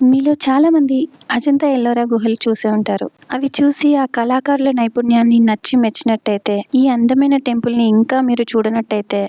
మీలో చాలామంది అజంతా ఎల్లోరా గుహలు చూసే ఉంటారు. అవి చూసి ఆ కళాకారుల నైపుణ్యాన్ని నచ్చి మెచ్చినట్టయితే ఈ అందమైన టెంపుల్ని ఇంకా మీరు చూడనట్టయితే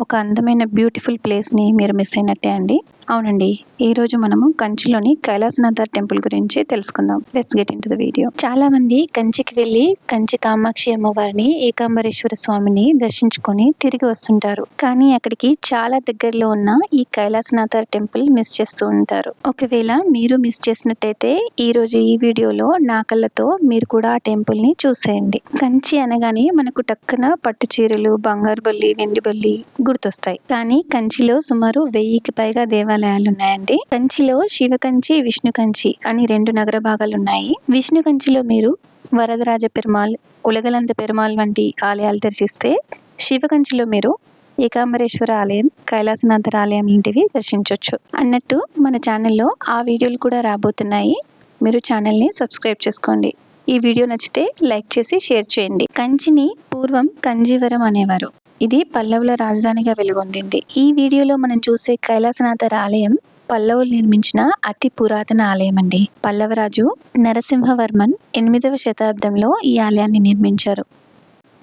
ఒక అందమైన బ్యూటిఫుల్ ప్లేస్ని మీరు మిస్ అయినట్టే అండి. అవునండి. ఈ రోజు మనము కంచిలోని కైలాసనాథ టెంపుల్ గురించి తెలుసుకుందాం. Let's get into the video చాలా మంది కంచికి వెళ్ళి కంచి కామాక్షి అమ్మవారిని ఏకాంబరేశ్వర స్వామిని దర్శించుకొని తిరిగి వస్తుంటారు. కానీ అక్కడికి చాలా దగ్గరలో ఉన్న ఈ కైలాసనాథ టెంపుల్ మిస్ చేస్తూ ఉంటారు. ఒకవేళ మీరు మిస్ చేసినట్టయితే ఈ రోజు ఈ వీడియోలో నా కళ్ళతో మీరు కూడా ఆ టెంపుల్ని చూసేయండి. కంచి అనగానే మనకు టక్కున పట్టు చీరలు బంగారు బల్లి వెండి బల్లి గుర్తొస్తాయి. కానీ కంచిలో సుమారు వెయ్యికి పైగా దేవాలయాలు ఉన్నాయండి కంచిలో శివ కంచి విష్ణు కంచి అని రెండు నగర భాగాలు ఉన్నాయి విష్ణు కంచిలో మీరు వరదరాజ పెరుమాల్ ఉలగలంత పెరుమాల్ వంటి ఆలయాలు దర్శిస్తే శివ కంచిలో మీరు ఏకాంబరేశ్వర ఆలయం కైలాసనాథర్ ఆలయం లాంటివి దర్శించవచ్చు అన్నట్టు మన ఛానల్లో ఆ వీడియోలు కూడా రాబోతున్నాయి. మీరు ఛానల్ని సబ్స్క్రైబ్ చేసుకోండి. ఈ వీడియో నచ్చితే లైక్ చేసి షేర్ చేయండి. కంచిని పూర్వం కంజీవరం అనేవారు. ఇది పల్లవుల రాజధానిగా వెలుగొందింది. ఈ వీడియోలో మనం చూసే కైలాసనాథర్ ఆలయం పల్లవులు నిర్మించిన అతి పురాతన ఆలయం అండి పల్లవరాజు నరసింహవర్మన్ ఎనిమిదవ శతాబ్దంలో ఈ ఆలయాన్ని నిర్మించారు.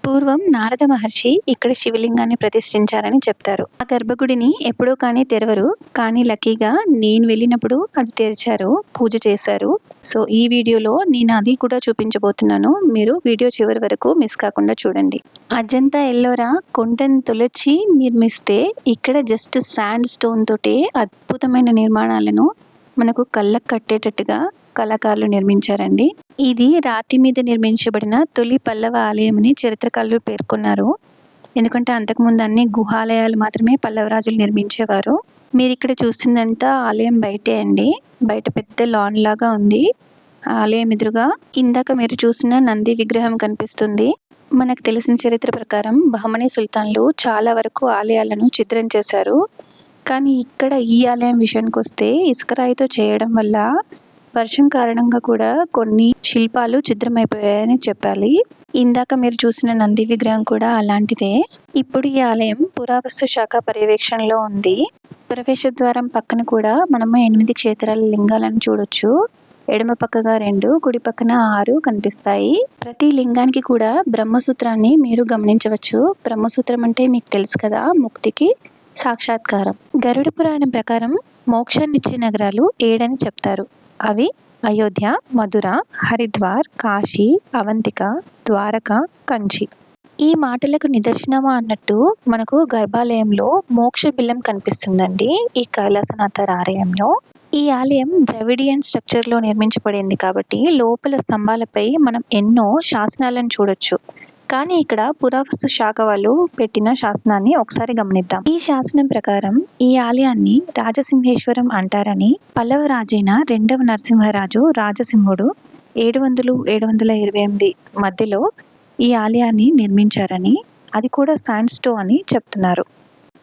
పూర్వం నారద మహర్షి ఇక్కడ శివలింగాన్ని ప్రతిష్ఠించారని చెప్తారు. ఆ గర్భగుడిని ఎప్పుడో కానీ తెరవరు కానీ లక్కీగా నేను వెళ్ళినప్పుడు అది తెరిచారు పూజ చేశారు. సో ఈ వీడియోలో నేను అది కూడా చూపించబోతున్నాను. మీరు వీడియో చివరి వరకు మిస్ కాకుండా చూడండి. అజంతా ఎల్లోరా కొండను తొలచి నిర్మిస్తే ఇక్కడ జస్ట్ శాండ్ స్టోన్ తోటే అద్భుతమైన నిర్మాణాలను మనకు కళ్ళకు కట్టేటట్టుగా కళాకారులు నిర్మించారండి. ఇది రాతి మీద నిర్మించబడిన తొలి పల్లవ ఆలయమని చరిత్రకారులు పేర్కొన్నారు. ఎందుకంటే అంతకుముందు అన్ని గుహాలయాలు మాత్రమే పల్లవరాజులు నిర్మించేవారు. మీరు ఇక్కడ చూస్తుందంతా ఆలయం బయటే అండి. బయట పెద్ద లాన్ లాగా ఉంది. ఆలయం ఎదురుగా ఇందాక మీరు చూసిన నంది విగ్రహం కనిపిస్తుంది. మనకు తెలిసిన చరిత్ర ప్రకారం బహమనీ సుల్తాన్లు చాలా వరకు ఆలయాలను చిత్రం చేశారు. కానీ ఇక్కడ ఈ ఆలయం విషయానికి వస్తే ఇసుకరాయితో చేయడం వల్ల వర్షం కారణంగా కూడా కొన్ని శిల్పాలు చిద్రమైపోయాయని చెప్పాలి. ఇందాక మీరు చూసిన నంది విగ్రహం కూడా అలాంటిదే. ఇప్పుడు ఈ ఆలయం పురావస్తు శాఖ పర్యవేక్షణలో ఉంది. ప్రవేశ ద్వారం పక్కన కూడా మనము ఎనిమిది క్షేత్రాల లింగాలను చూడొచ్చు. ఎడమ పక్కగా రెండు కుడి పక్కన ఆరు కనిపిస్తాయి. ప్రతి లింగానికి కూడా బ్రహ్మసూత్రాన్ని మీరు గమనించవచ్చు. బ్రహ్మసూత్రం అంటే మీకు తెలుసు కదా ముక్తికి సాక్షాత్కారం. గరుడ పురాణం ప్రకారం మోక్షాన్నిచ్చే నగరాలు ఏడని చెప్తారు. అవి అయోధ్య మధుర హరిద్వార్ కాశీ అవంతిక ద్వారక కంచి. ఈ మాటలకు నిదర్శనమా అన్నట్టు మనకు గర్భాలయంలో మోక్ష బిల్లం కనిపిస్తుందండి ఈ కైలాసనాథర్ ఆలయంలో ఈ ఆలయం ద్రవిడియన్ స్ట్రక్చర్లో నిర్మించబడింది కాబట్టి లోపల స్తంభాలపై మనం ఎన్నో శాసనాలను చూడొచ్చు. కానీ ఇక్కడ పురావస్తు శాఖ వాళ్ళు పెట్టిన శాసనాన్ని ఒకసారి గమనిద్దాం. ఈ శాసనం ప్రకారం ఈ ఆలయాన్ని రాజసింహేశ్వరం అంటారని పల్లవ రాజైన రెండవ నరసింహరాజు రాజసింహుడు ఏడు వందలు ఏడు వందల ఇరవై ఎనిమిది మధ్యలో ఈ ఆలయాన్ని నిర్మించారని అది కూడా శాండ్ స్టో అని చెప్తున్నారు.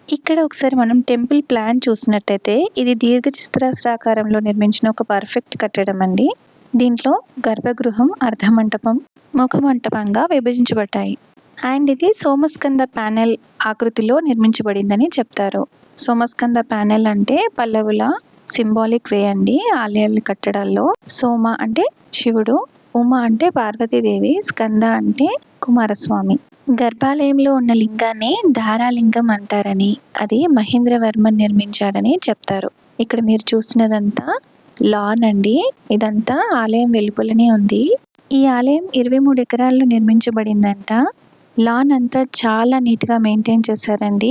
ఇక్కడ ఒకసారి మనం టెంపుల్ ప్లాన్ చూసినట్టయితే ఇది దీర్ఘ చిత్రాకారంలో నిర్మించిన ఒక పర్ఫెక్ట్ కట్టడం అండి దీంట్లో గర్భగృహం అర్ధమంటపం ముఖమంటపంగా విభజించబడ్డాయి. అండ్ ఇది సోమస్కంద ప్యానెల్ ఆకృతిలో నిర్మించబడిందని చెప్తారు. సోమస్కంద ప్యానెల్ అంటే పల్లవుల సింబాలిక్ వే అండి. ఆలయాల కట్టడాల్లో సోమ అంటే శివుడు ఉమ అంటే పార్వతీదేవి స్కంద అంటే కుమారస్వామి. గర్భాలయంలో ఉన్న లింగాన్ని ధారాలింగం అంటారని అది మహేంద్రవర్మన్ నిర్మించాడని చెప్తారు. ఇక్కడ మీరు చూసినదంతా లాన్ అండి. ఇదంతా ఆలయం వెలుపలనే ఉంది. ఈ ఆలయం ఇరవై మూడు ఎకరాల్లో నిర్మించబడిందంట. లాన్ అంతా చాలా నీట్గా మెయింటైన్ చేశారండి.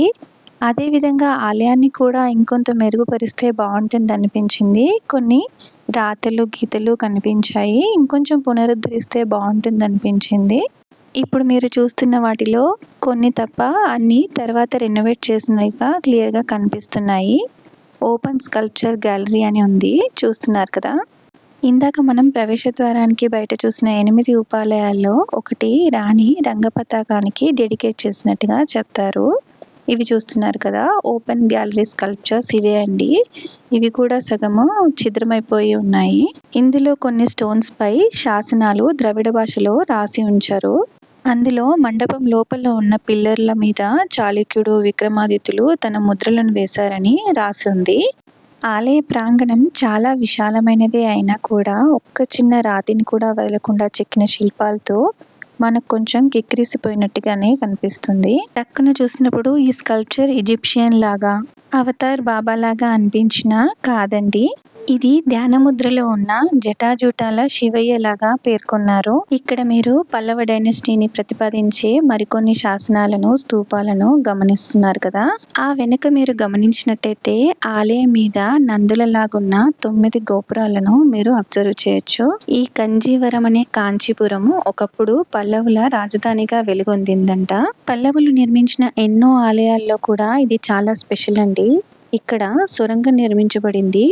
అదేవిధంగా ఆలయాన్ని కూడా ఇంకొంత మెరుగుపరిస్తే బాగుంటుంది అనిపించింది. కొన్ని రాతలు గీతలు కనిపించాయి. ఇంకొంచెం పునరుద్ధరిస్తే బాగుంటుంది అనిపించింది. ఇప్పుడు మీరు చూస్తున్న వాటిలో కొన్ని తప్ప అన్ని తర్వాత రెనోవేట్ చేసినవిగా క్లియర్గా కనిపిస్తున్నాయి. ఓపెన్ స్కల్ప్చర్ గ్యాలరీ అని ఉంది. చూస్తున్నారు కదా? ఇందాక మనం ప్రవేశ ద్వారానికి బయట చూసిన ఎనిమిది ఉపాలయాల్లో ఒకటి రాణి రంగపతాకానికి డెడికేట్ చేసినట్టుగా చెప్తారు. ఇవి చూస్తున్నారు కదా ఓపెన్ గ్యాలరీ స్కల్ప్చర్స్ ఇవే అండి. ఇవి కూడా సగము ఛిద్రమైపోయి ఉన్నాయి. ఇందులో కొన్ని స్టోన్స్ పై శాసనాలు ద్రవిడ భాషలో రాసి ఉంచారు. అందులో మండపం లోపల ఉన్న పిల్లర్ల మీద చాళుక్యుడు విక్రమాదిత్యులు తన ముద్రలను వేశారని రాసి ఉంది. ఆలయ ప్రాంగణం చాలా విశాలమైనదే అయినా కూడా ఒక్క చిన్న రాతిని కూడా వదలకుండా చెక్కిన శిల్పాలతో మనకు కొంచెం కిక్కిరిసిపోయినట్టుగానే కనిపిస్తుంది. పక్కన చూసినప్పుడు ఈ స్కల్ప్చర్ ఈజిప్షియన్ లాగా అవతార్ బాబా లాగా అనిపించిన కాదండి. ఇది ధ్యాన ముద్రలో ఉన్న జటాజూటాల శివయ్య లాగా పేర్కొన్నారు. ఇక్కడ మీరు పల్లవ డైనస్టీని ప్రతిపాదించే మరికొన్ని శాసనాలను స్తూపాలను గమనిస్తున్నారు కదా. ఆ వెనుక మీరు గమనించినట్టయితే ఆలయం మీద నందులలాగున్న తొమ్మిది గోపురాలను మీరు అబ్జర్వ్ చేయొచ్చు. ఈ కంజీవరం అనే కాంచీపురము ఒకప్పుడు పల్లవుల రాజధానిగా వెలుగొందిందంట. పల్లవులు నిర్మించిన ఎన్నో ఆలయాల్లో కూడా ఇది చాలా స్పెషల్ అండి. ఇక్కడ సొరంగం నిర్మించబడింది.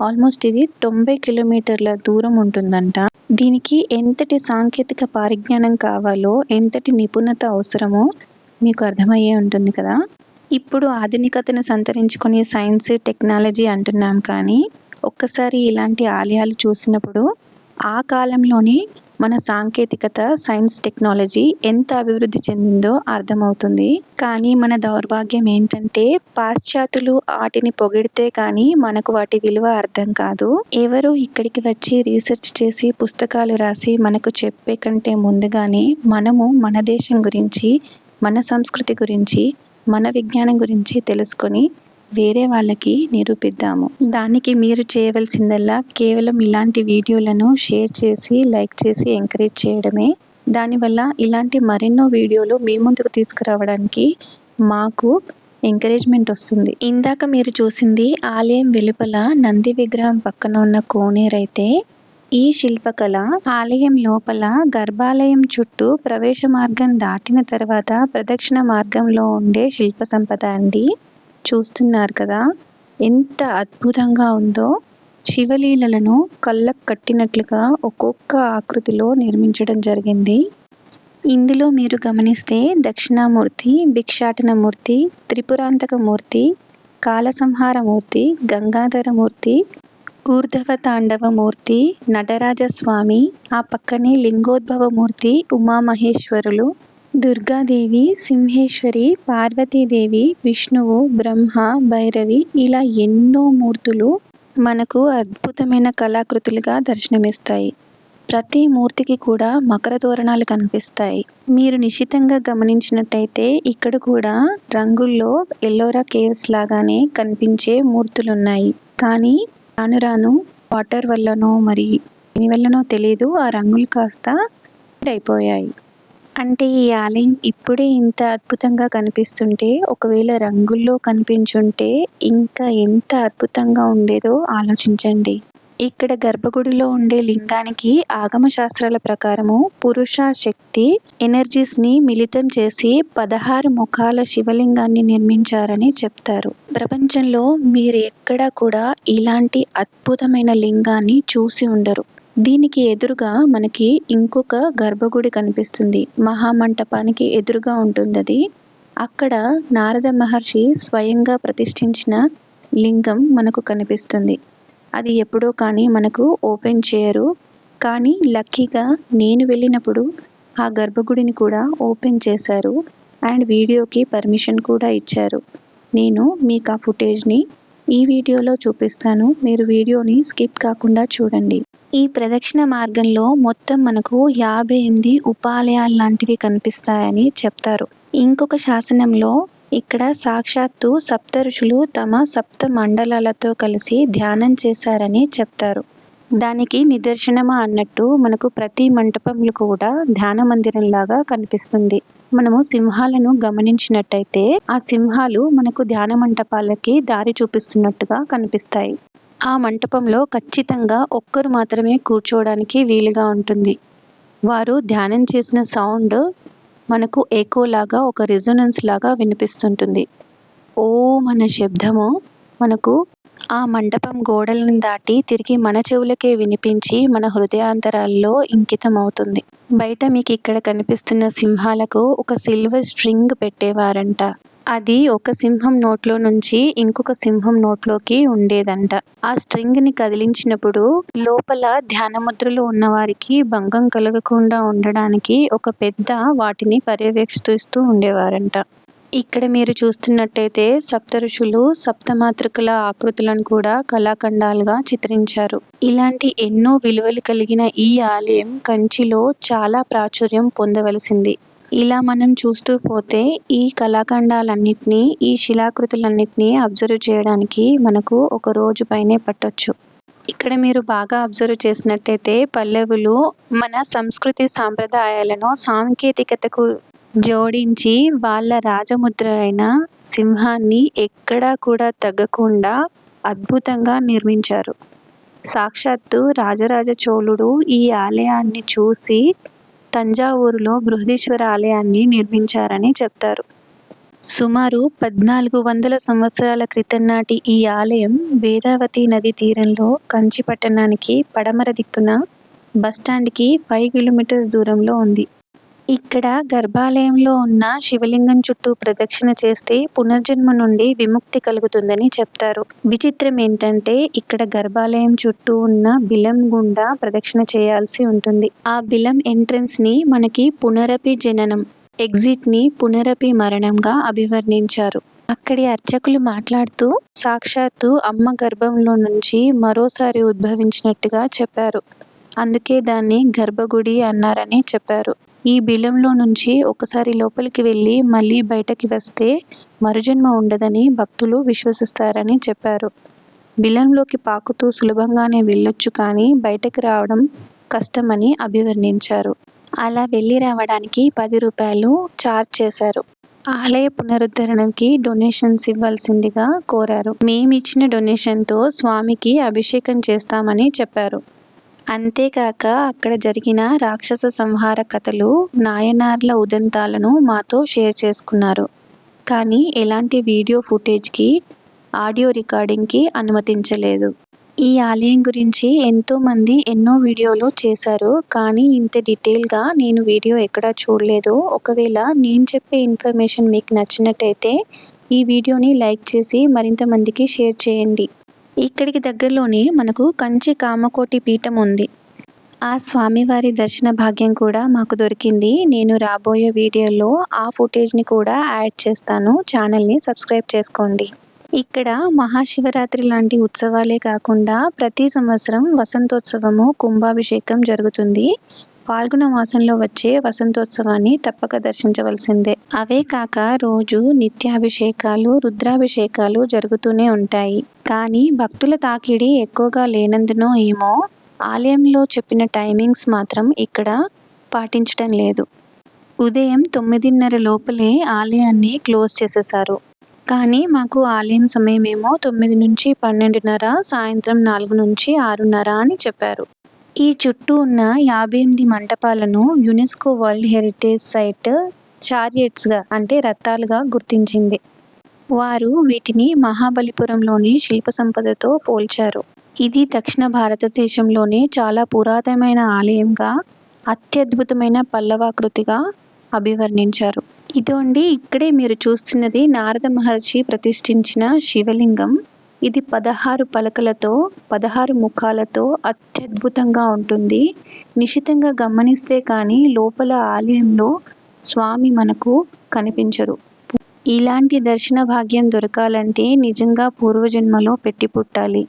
ఆల్మోస్ట్ ఇది తొంభై కిలోమీటర్ల దూరం ఉంటుందంట. దీనికి ఎంతటి సాంకేతిక పరిజ్ఞానం కావాలో ఎంతటి నిపుణత అవసరమో మీకు అర్థమయ్యే ఉంటుంది కదా. ఇప్పుడు ఆధునికతను సంతరించుకునే సైన్స్ టెక్నాలజీ అంటున్నాం కానీ ఒక్కసారి ఇలాంటి ఆలయాలు చూసినప్పుడు ఆ కాలంలోనే మన సాంకేతికత సైన్స్ టెక్నాలజీ ఎంత అభివృద్ధి చెందిందో అర్థమవుతుంది. కానీ మన దౌర్భాగ్యం ఏంటంటే పాశ్చాత్యులు వాటిని పొగిడితే కానీ మనకు వాటి విలువ అర్థం కాదు. ఎవరు ఇక్కడికి వచ్చి రీసెర్చ్ చేసి పుస్తకాలు రాసి మనకు చెప్పే కంటే ముందుగానే మనము మన దేశం గురించి మన సంస్కృతి గురించి మన విజ్ఞానం గురించి తెలుసుకొని వేరే వాళ్ళకి నిరూపిద్దాము. దానికి మీరు చేయవలసిందల్లా కేవలం ఇలాంటి వీడియోలను షేర్ చేసి లైక్ చేసి ఎంకరేజ్ చేయడమే. దానివల్ల ఇలాంటి మరెన్నో వీడియోలు మీ ముందుకు తీసుకురావడానికి మాకు ఎంకరేజ్మెంట్ వస్తుంది. ఇందాక మీరు చూసింది ఆలయం వెలుపల నంది విగ్రహం పక్కన ఉన్న కోనేరైతే ఈ శిల్పకళ ఆలయం లోపల గర్భాలయం చుట్టూ ప్రవేశ మార్గం దాటిన తర్వాత ప్రదక్షిణ మార్గంలో ఉండే శిల్ప సంపద అండి. చూస్తున్నారు కదా ఎంత అద్భుతంగా ఉందో. శివలీలలను కళ్ళకు కట్టినట్లుగా ఒక్కొక్క ఆకృతిలో నిర్మించడం జరిగింది. ఇందులో మీరు గమనిస్తే దక్షిణామూర్తి భిక్షాటనమూర్తి త్రిపురాంతకమూర్తి కాలసంహారమూర్తి గంగాధరమూర్తి ఊర్ధవ తాండవమూర్తి నటరాజస్వామి ఆ పక్కనే లింగోద్భవమూర్తి ఉమామహేశ్వరులు దుర్గాదేవి సింహేశ్వరి పార్వతీదేవి విష్ణువు బ్రహ్మ భైరవి ఇలా ఎన్నో మూర్తులు మనకు అద్భుతమైన కళాకృతులుగా దర్శనమిస్తాయి. ప్రతి మూర్తికి కూడా మకర తోరణాలు కనిపిస్తాయి. మీరు నిశితంగా గమనించినట్టయితే ఇక్కడ కూడా రంగుల్లో ఎల్లోరా కేవ్స్ లాగానే కనిపించే మూర్తులు ఉన్నాయి కానీ రాను రాను వాటర్ వల్లనో మరి దీని వల్లనో తెలియదు ఆ రంగులు కాస్త అయిపోయాయి అంటే ఈ ఆలయం ఇప్పుడే ఇంత అద్భుతంగా కనిపిస్తుంటే ఒకవేళ రంగుల్లో కనిపించుంటే ఇంకా ఎంత అద్భుతంగా ఉండేదో ఆలోచించండి. ఇక్కడ గర్భగుడిలో ఉండే లింగానికి ఆగమ శాస్త్రాల ప్రకారము పురుష శక్తి ఎనర్జీస్ని మిళితం చేసి పదహారు ముఖాల శివలింగాన్ని నిర్మించారని చెప్తారు. ప్రపంచంలో మీరు ఎక్కడా కూడా ఇలాంటి అద్భుతమైన లింగాన్ని చూసి ఉండరు. దీనికి ఎదురుగా మనకి ఇంకొక గర్భగుడి కనిపిస్తుంది. మహామంటపానికి ఎదురుగా ఉంటుంది అది. అక్కడ నారద మహర్షి స్వయంగా ప్రతిష్ఠించిన లింగం మనకు కనిపిస్తుంది. అది ఎప్పుడో కానీ మనకు ఓపెన్ చేయరు. కానీ లక్కీగా నేను వెళ్ళినప్పుడు ఆ గర్భగుడిని కూడా ఓపెన్ చేశారు. అండ్ వీడియోకి పర్మిషన్ కూడా ఇచ్చారు. నేను మీకు ఆ ఫుటేజ్ని ఈ వీడియోలో చూపిస్తాను. మీరు వీడియోని స్కిప్ కాకుండా చూడండి. ఈ ప్రదక్షిణ మార్గంలో మొత్తం మనకు యాభై ఎనిమిది ఉపాలయాలు లాంటివి కనిపిస్తాయని చెప్తారు. ఇంకొక శాసనంలో ఇక్కడ సాక్షాత్తు సప్త ఋషులు తమ సప్త మండలాలతో కలిసి ధ్యానం చేశారని చెప్తారు. దానికి నిదర్శనమా అన్నట్టు మనకు ప్రతి మంటపంలో కూడా ధ్యాన మందిరం లాగా కనిపిస్తుంది. మనము సింహాలను గమనించినట్టయితే ఆ సింహాలు మనకు ధ్యాన మంటపాలకి దారి చూపిస్తున్నట్టుగా కనిపిస్తాయి. ఆ మంటపంలో ఖచ్చితంగా ఒక్కరు మాత్రమే కూర్చోవడానికి వీలుగా ఉంటుంది. వారు ధ్యానం చేసిన సౌండ్ మనకు ఏకోలాగా ఒక రెజొనెన్స్ లాగా వినిపిస్తుంటుంది. ఓ మన శబ్దము మనకు ఆ మండపం గోడలను దాటి తిరిగి మన చెవులకే వినిపించి మన హృదయాంతరాల్లో ఇంకితం అవుతుంది బయట మీకు ఇక్కడ కనిపిస్తున్న సింహాలకు ఒక సిల్వర్ స్ట్రింగ్ పెట్టేవారంట. అది ఒక సింహం నోట్లో నుంచి ఇంకొక సింహం నోట్లోకి ఉండేదంట. ఆ స్ట్రింగ్ని కదిలించినప్పుడు లోపల ధ్యానముద్రలు ఉన్నవారికి ఉన్న వారికి భంగం కలగకుండా ఉండడానికి ఒక పెద్ద వాటిని పర్యవేక్షిస్తూ ఉండేవారంట. ఇక్కడ మీరు చూస్తున్నట్టయితే సప్త ఋషులు సప్తమాతృకల ఆకృతులను కూడా కళాఖండాలుగా చిత్రించారు. ఇలాంటి ఎన్నో విలువలు కలిగిన ఈ ఆలయం కంచిలో చాలా ప్రాచుర్యం పొందవలసింది. ఇలా మనం చూస్తూ పోతే ఈ కళాఖండాలన్నింటినీ ఈ శిలాకృతులన్నింటినీ అబ్జర్వ్ చేయడానికి మనకు ఒక రోజు పైనే పట్టొచ్చు. ఇక్కడ మీరు బాగా అబ్జర్వ్ చేసినట్టయితే పల్లవులు మన సంస్కృతి సాంప్రదాయాలను సాంకేతికతకు జోడించి వాళ్ళ రాజముద్ర అయిన సింహాన్ని ఎక్కడా కూడా తగ్గకుండా అద్భుతంగా నిర్మించారు. సాక్షాత్తు రాజరాజ చోళుడు ఈ ఆలయాన్ని చూసి తంజావూరులో బృహదీశ్వర ఆలయాన్ని నిర్మించారని చెప్తారు. సుమారు పద్నాలుగు వందల సంవత్సరాల క్రితం నాటి ఈ ఆలయం వేదావతి నది తీరంలో కంచి పట్టణానికి పడమర దిక్కున బస్టాండ్కి ఫైవ్ కిలోమీటర్స్ దూరంలో ఉంది. ఇక్కడ గర్భాలయంలో ఉన్న శివలింగం చుట్టూ ప్రదక్షిణ చేస్తే పునర్జన్మ నుండి విముక్తి కలుగుతుందని చెప్తారు. విచిత్రం ఏంటంటే ఇక్కడ గర్భాలయం చుట్టూ ఉన్న బిలం గుండా ప్రదక్షిణ చేయాల్సి ఉంటుంది. ఆ బిలం ఎంట్రన్స్ని మనకి పునరపి జననం ఎగ్జిట్ని పునరపి మరణంగా అభివర్ణించారు. అక్కడి అర్చకులు మాట్లాడుతూ సాక్షాత్తు అమ్మ గర్భంలో నుంచి మరోసారి ఉద్భవించినట్టుగా చెప్పారు. అందుకే దాన్ని గర్భగుడి అన్నారని చెప్పారు. ఈ బిలంలో నుంచి ఒకసారి లోపలికి వెళ్ళి మళ్ళీ బయటకి వస్తే మరుజన్మ ఉండదని భక్తులు విశ్వసిస్తారని చెప్పారు. బిలంలోకి పాకుతూ సులభంగానే వెళ్ళొచ్చు కానీ బయటకు రావడం కష్టమని అభివర్ణించారు. అలా వెళ్ళి రావడానికి పది రూపాయలు ఛార్జ్ చేశారు. ఆలయ పునరుద్ధరణకి డొనేషన్స్ ఇవ్వాల్సిందిగా కోరారు. మేమిచ్చిన డొనేషన్తో స్వామికి అభిషేకం చేస్తామని చెప్పారు. అంతేకాక అక్కడ జరిగిన రాక్షస సంహార కథలు నాయనార్ల ఉదంతాలను మాతో షేర్ చేసుకున్నారు. కానీ ఎలాంటి వీడియో ఫుటేజ్కి ఆడియో రికార్డింగ్కి అనుమతించలేదు. ఈ ఆలయం గురించి ఎంతోమంది ఎన్నో వీడియోలు చేశారు కానీ ఇంత డీటెయిల్గా నేను వీడియో ఎక్కడా చూడలేదు. ఒకవేళ నేను చెప్పే ఇన్ఫర్మేషన్ మీకు నచ్చినట్టయితే ఈ వీడియోని లైక్ చేసి మరింత మందికి షేర్ చేయండి. ఇక్కడికి దగ్గరలోనే మనకు కంచి కామకోటి పీఠం ఉంది. ఆ స్వామివారి దర్శన భాగ్యం కూడా మాకు దొరికింది. నేను రాబోయే వీడియోలో ఆ ఫుటేజ్ని కూడా యాడ్ చేస్తాను. ఛానల్ని సబ్స్క్రైబ్ చేసుకోండి. ఇక్కడ మహాశివరాత్రి లాంటి ఉత్సవాలే కాకుండా ప్రతి సంవత్సరం వసంతోత్సవము కుంభాభిషేకం జరుగుతుంది. పాల్గొన మాసంలో వచ్చే వసంతోత్సవాన్ని తప్పక దర్శించవలసిందే. అవే కాక రోజు నిత్యాభిషేకాలు రుద్రాభిషేకాలు జరుగుతూనే ఉంటాయి. కానీ భక్తుల తాకిడి ఎక్కువగా లేనందునో ఏమో ఆలయంలో చెప్పిన టైమింగ్స్ మాత్రం ఇక్కడ పాటించటం లేదు. ఉదయం తొమ్మిదిన్నర లోపలే ఆలయాన్ని క్లోజ్ చేసేశారు. కానీ మాకు ఆలయం సమయమేమో తొమ్మిది నుంచి పన్నెండున్నర సాయంత్రం నాలుగు నుంచి ఆరున్నర అని చెప్పారు. ఈ చుట్టూ ఉన్న యాభై ఎనిమిది మంటపాలను యునెస్కో వరల్డ్ హెరిటేజ్ సైట్ చారియట్స్గా అంటే రథాలుగా గుర్తించింది. వారు వీటిని మహాబలిపురంలోని శిల్ప సంపదతో పోల్చారు. ఇది దక్షిణ భారతదేశంలోనే చాలా పురాతనమైన ఆలయంగా అత్యద్భుతమైన పల్లవాకృతిగా అభివర్ణించారు. ఇదోండి ఇక్కడే మీరు చూస్తున్నది నారద మహర్షి ప్రతిష్ఠించిన శివలింగం. ఇది పదహారు పలకలతో పదహారు ముఖాలతో అత్యద్భుతంగా ఉంటుంది. నిశితంగా గమనిస్తే కానీ లోపల ఆలయంలో స్వామి మనకు కనిపించరు. ఇలాంటి దర్శన భాగ్యం దొరకాలంటే నిజంగా పూర్వజన్మలో పెట్టి పుట్టాలి.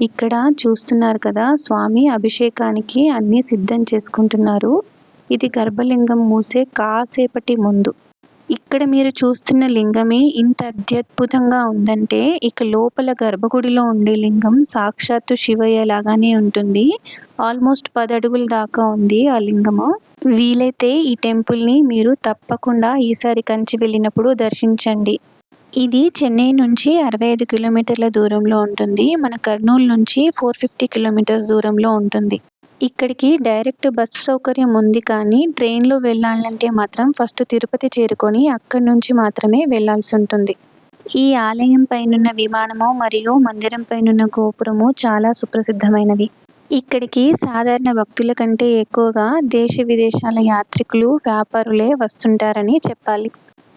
ఇక్కడ చూస్తున్నారు కదా స్వామి అభిషేకానికి అన్నీ సిద్ధం చేసుకుంటున్నారు. ఇది గర్భలింగం మూసే కాసేపటి ముందు. ఇక్కడ మీరు చూస్తున్న లింగమే ఇంత అత్యద్భుతంగా ఉందంటే ఇక లోపల గర్భగుడిలో ఉండే లింగం సాక్షాత్తు శివయ్య లాగానే ఉంటుంది. ఆల్మోస్ట్ పదడుగుల దాకా ఉంది ఆ లింగము. వీలైతే ఈ టెంపుల్ని మీరు తప్పకుండా ఈసారి కంచి వెళ్ళినప్పుడు దర్శించండి. ఇది చెన్నై నుంచి అరవై ఐదు కిలోమీటర్ల దూరంలో ఉంటుంది. మన కర్నూలు నుంచి ఫోర్ ఫిఫ్టీ కిలోమీటర్స్ దూరంలో ఉంటుంది. ఇక్కడికి డైరెక్ట్ బస్ సౌకర్యం ఉంది కానీ ట్రైన్లో వెళ్ళాలంటే మాత్రం ఫస్ట్ తిరుపతి చేరుకొని అక్కడి నుంచి మాత్రమే వెళ్ళాల్సి ఉంటుంది. ఈ ఆలయం పైనున్న విమానము మరియు మందిరం పైనున్న గోపురము చాలా సుప్రసిద్ధమైనవి. ఇక్కడికి సాధారణ భక్తుల కంటే ఎక్కువగా దేశ విదేశాల యాత్రికులు వ్యాపారులే వస్తుంటారని చెప్పాలి.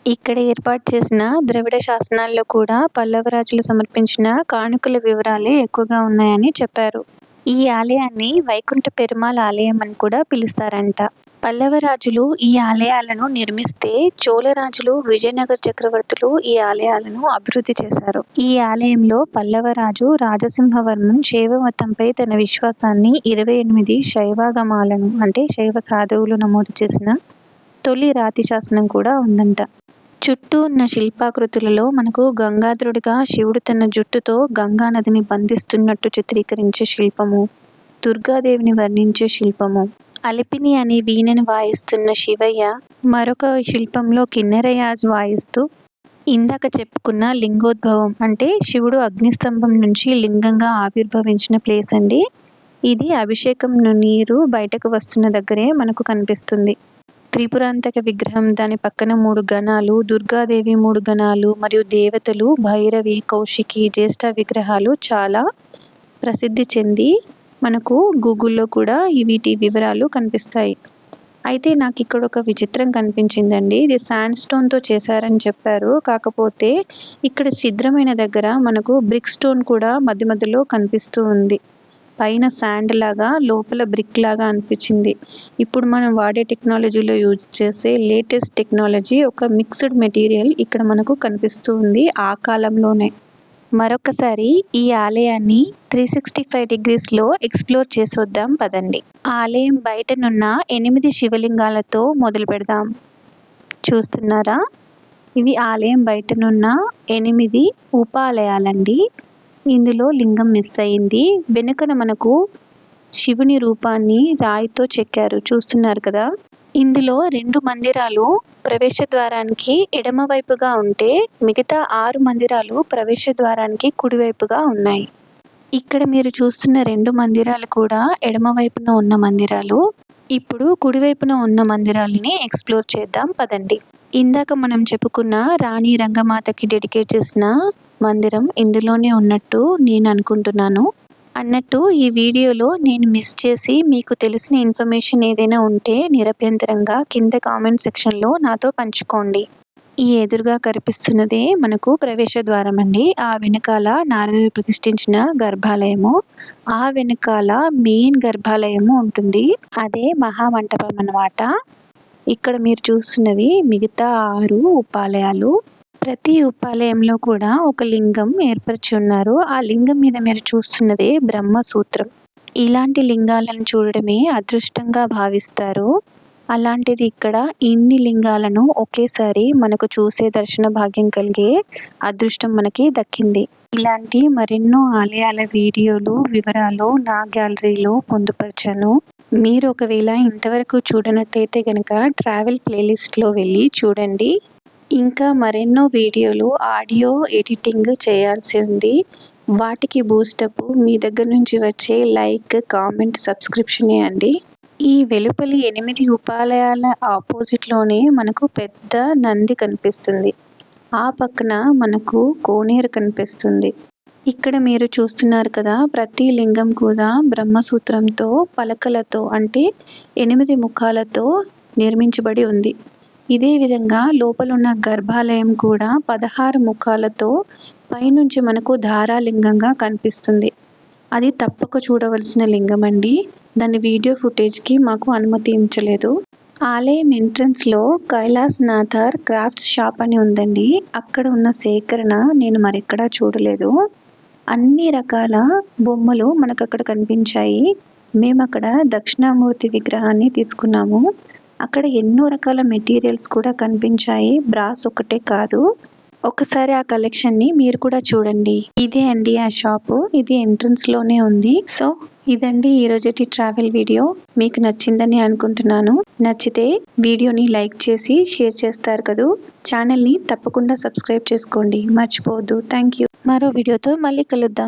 ఇక్కడ ఏర్పాటు చేసిన ద్రవిడ శాసనాల్లో కూడా పల్లవరాజులు సమర్పించిన కానుకల వివరాలే ఎక్కువగా ఉన్నాయని చెప్పారు. ఈ ఆలయాన్ని వైకుంఠ పెరుమాళ్ ఆలయం అని కూడా పిలుస్తారంట. పల్లవ రాజులు ఈ ఆలయాలను నిర్మిస్తే చోళ రాజులు విజయనగర చక్రవర్తులు ఈ ఆలయాలను అభివృద్ధి చేశారు. ఈ ఆలయంలో పల్లవ రాజు రాజసింహవర్మన్ శైవ మతంపై తన విశ్వాసాన్ని ఇరవై ఎనిమిది శైవాగమాలను అంటే శైవ సాధువులు నమోదు చేసిన తొలి రాతి శాసనం కూడా ఉందంట. చుట్టూ ఉన్న శిల్పాకృతులలో మనకు గంగాధరుడిగా శివుడు తన జుట్టుతో గంగా నదిని బంధిస్తున్నట్టు చిత్రీకరించే శిల్పము దుర్గాదేవిని వర్ణించే శిల్పము. అలిపిని అనే వీణను వాయిస్తున్న శివయ్య మరొక శిల్పంలో కిన్నెరయాజ్ వాయిస్తూ ఇందాక చెప్పుకున్న లింగోద్భవం అంటే శివుడు అగ్నిస్తంభం నుంచి లింగంగా ఆవిర్భవించిన ప్లేస్ అండి ఇది అభిషేకం నీరు బయటకు వస్తున్న దగ్గరే మనకు కనిపిస్తుంది. త్రిపురాంతక విగ్రహం దాని పక్కన మూడు గణాలు దుర్గాదేవి మూడు గణాలు మరియు దేవతలు భైరవి కౌశికి జ్యేష్ఠ విగ్రహాలు చాలా ప్రసిద్ధి చెంది మనకు గూగుల్లో కూడా వీటి వివరాలు కనిపిస్తాయి. అయితే నాకు ఇక్కడ ఒక విచిత్రం కనిపించిందండి. ఇది శాండ్ స్టోన్తో చేశారని చెప్పారు. కాకపోతే ఇక్కడ సిద్ధమైన దగ్గర మనకు బ్రిక్ స్టోన్ కూడా మధ్య మధ్యలో కనిపిస్తూ ఉంది. పైన శాండ్ లాగా లోపల బ్రిక్ లాగా అనిపించింది. ఇప్పుడు మనం వాడే టెక్నాలజీలో యూజ్ చేసే లేటెస్ట్ టెక్నాలజీ ఒక మిక్స్డ్ మెటీరియల్ ఇక్కడ మనకు కనిపిస్తూ ఉంది ఆ కాలంలోనే. మరొకసారి ఈ ఆలయాన్ని త్రీ సిక్స్టీ ఫైవ్ డిగ్రీస్లో ఎక్స్ప్లోర్ చేసి వద్దాం పదండి. ఆలయం బయటనున్న ఎనిమిది శివలింగాలతో మొదలు పెడదాం. చూస్తున్నారా? ఇవి ఆలయం బయటనున్న ఎనిమిది ఉపాలయాలండి. ఇందులో లింగం మిస్ అయింది. వెనుకన మనకు శివుని రూపాన్ని రాయితో చెక్కారు. చూస్తున్నారు కదా? ఇందులో రెండు మందిరాలు ప్రవేశ ద్వారానికి ఎడమవైపుగా ఉంటే మిగతా ఆరు మందిరాలు ప్రవేశ ద్వారానికి కుడివైపుగా ఉన్నాయి. ఇక్కడ మీరు చూస్తున్న రెండు మందిరాలు కూడా ఎడమవైపున ఉన్న మందిరాలు. ఇప్పుడు కుడివైపున ఉన్న మందిరాలని ఎక్స్ప్లోర్ చేద్దాం. పదండి. ఇందాక మనం చెప్పుకున్న రాణి రంగమాతకి డెడికేట్ చేసిన మందిరం ఇందులోనే ఉన్నట్టు నేను అనుకుంటున్నాను. అన్నట్టు ఈ వీడియోలో నేను మిస్ చేసి మీకు తెలిసిన ఇన్ఫర్మేషన్ ఏదైనా ఉంటే నిరభ్యంతరంగా కింద కామెంట్ సెక్షన్లో నాతో పంచుకోండి. ఈ ఎదురుగా కనిపిస్తున్నదే మనకు ప్రవేశ ద్వారం అండి. ఆ వెనకాల నారదుడు ప్రతిష్ఠించిన గర్భాలయము. ఆ వెనకాల మెయిన్ గర్భాలయము ఉంటుంది. అదే మహామంటపం అన్నమాట. ఇక్కడ మీరు చూస్తున్నవి మిగతా ఆరు ఉపాలయాలు. ప్రతి ఉపాలయంలో కూడా ఒక లింగం ఏర్పరిచి ఉన్నారు ఆ లింగం మీద మీరు చూస్తున్నదే బ్రహ్మసూత్రం. ఇలాంటి లింగాలను చూడడమే అదృష్టంగా భావిస్తారు. అలాంటిది ఇక్కడ ఇన్ని లింగాలను ఒకేసారి మనకు చూసే దర్శన భాగ్యం కలిగే అదృష్టం మనకి దక్కింది. ఇలాంటి మరెన్నో ఆలయాల వీడియోలు వివరాలు నా గ్యాలరీలో పొందుపరిచాను. మీరు ఒకవేళ ఇంతవరకు చూడనట్టయితే కనుక ట్రావెల్ ప్లేలిస్ట్లో వెళ్ళి చూడండి. ఇంకా మరెన్నో వీడియోలు ఆడియో ఎడిటింగ్ చేయాల్సి ఉంది. వాటికి బూస్టప్ మీ దగ్గర నుంచి వచ్చే లైక్ కామెంట్ సబ్స్క్రిప్షనే అండి. ఈ వెలుపలి ఎనిమిది ఉపాలయాల ఆపోజిట్లోనే మనకు పెద్ద నంది కనిపిస్తుంది. ఆ పక్కన మనకు కోనేరు కనిపిస్తుంది. ఇక్కడ మీరు చూస్తున్నారు కదా ప్రతి లింగం కూడా బ్రహ్మసూత్రంతో పలకలతో అంటే ఎనిమిది ముఖాలతో నిర్మించబడి ఉంది. ఇదే విధంగా లోపలున్న గర్భాలయం కూడా పదహారు ముఖాలతో పైనుంచి మనకు ధారాలింగంగా కనిపిస్తుంది. అది తప్పక చూడవలసిన లింగం అండి దాని వీడియో ఫుటేజ్కి మాకు అనుమతించలేదు ఆలయం ఎంట్రన్స్లో కైలాస్ నాథర్ క్రాఫ్ట్స్ షాప్ అని ఉందండి. అక్కడ ఉన్న సేకరణ నేను మరెక్కడా చూడలేదు. అన్ని రకాల బొమ్మలు మనకు అక్కడ కనిపించాయి. మేము అక్కడ దక్షిణామూర్తి విగ్రహాన్ని తీసుకున్నాము. అక్కడ ఎన్నో రకాల మెటీరియల్స్ కూడా కనిపించాయి. బ్రాస్ ఒకటే కాదు. ఒకసారి ఆ కలెక్షన్ని మీరు కూడా చూడండి. ఇదే అండి ఆ షాపు. ఇది ఎంట్రన్స్లోనే ఉంది. సో ఇదండి ఈ రోజుటి ట్రావెల్ వీడియో. మీకు నచ్చిందని అనుకుంటున్నాను. నచ్చితే వీడియోని లైక్ చేసి షేర్ చేస్తారు కదూ. ఛానల్ని తప్పకుండా సబ్స్క్రైబ్ చేసుకోండి. మర్చిపోవద్దు. థ్యాంక్ యూ మరో వీడియోతో మళ్ళీ కలుద్దాం.